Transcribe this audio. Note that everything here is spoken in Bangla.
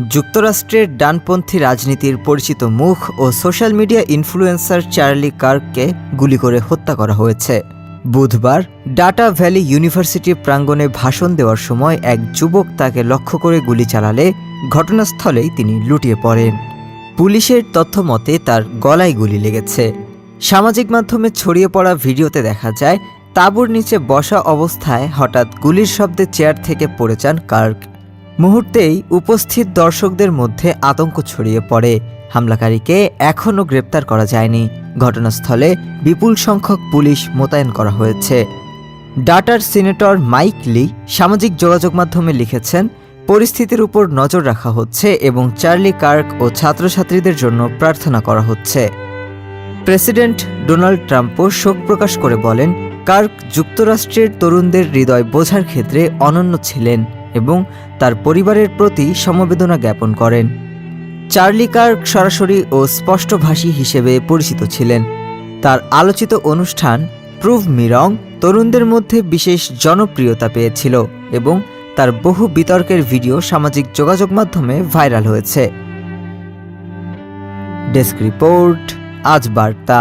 যুক্তরাষ্ট্রের ডানপন্থী রাজনীতির পরিচিত মুখ ও সোশ্যাল মিডিয়া ইনফ্লুয়েন্সার চার্লি কার্ককে গুলি করে হত্যা করা হয়েছে। বুধবার ডাটা ভ্যালি ইউনিভার্সিটি প্রাঙ্গণে ভাষণ দেওয়ার সময় এক যুবক তাকে লক্ষ্য করে গুলি চালালে ঘটনাস্থলেই তিনি লুটিয়ে পড়েন। পুলিশের তথ্য মতে তার গলায় গুলি লেগেছে। সামাজিক মাধ্যমে ছড়িয়ে পড়া ভিডিওতে দেখা যায়, তাঁবুর নিচে বসা অবস্থায় হঠাৎ গুলির শব্দে চেয়ার থেকে পড়ে যান কার্ক। মুহূর্তেই উপস্থিত দর্শকদের মধ্যে আতঙ্ক ছড়িয়ে পড়ে। হামলাকারীকে এখনও গ্রেপ্তার করা যায়নি। ঘটনাস্থলে বিপুল সংখ্যক পুলিশ মোতায়েন করা হয়েছে। ডাটার সিনেটর মাইক লি সামাজিক যোগাযোগ মাধ্যমে লিখেছেন, পরিস্থিতির উপর নজর রাখা হচ্ছে এবং চার্লি কার্ক ও ছাত্রছাত্রীদের জন্য প্রার্থনা করা হচ্ছে। প্রেসিডেন্ট ডোনাল্ড ট্রাম্পও শোক প্রকাশ করে বলেন, কার্ক যুক্তরাষ্ট্রের তরুণদের হৃদয় বোঝার ক্ষেত্রে অনন্য ছিলেন। এবং তার পরিবারের প্রতি সমবেদনা জ্ঞাপন করেন। চার্লি কার্ক সরাসরি ও স্পষ্টভাষী হিসেবে পরিচিত ছিলেন। তার আলোচিত অনুষ্ঠান প্রুভ মিরং তরুণদের মধ্যে বিশেষ জনপ্রিয়তা পেয়েছিল এবং তার বহু বিতর্কের ভিডিও সামাজিক যোগাযোগ মাধ্যমে ভাইরাল হয়েছে। ডেস্ক রিপোর্ট, আজ বার্তা।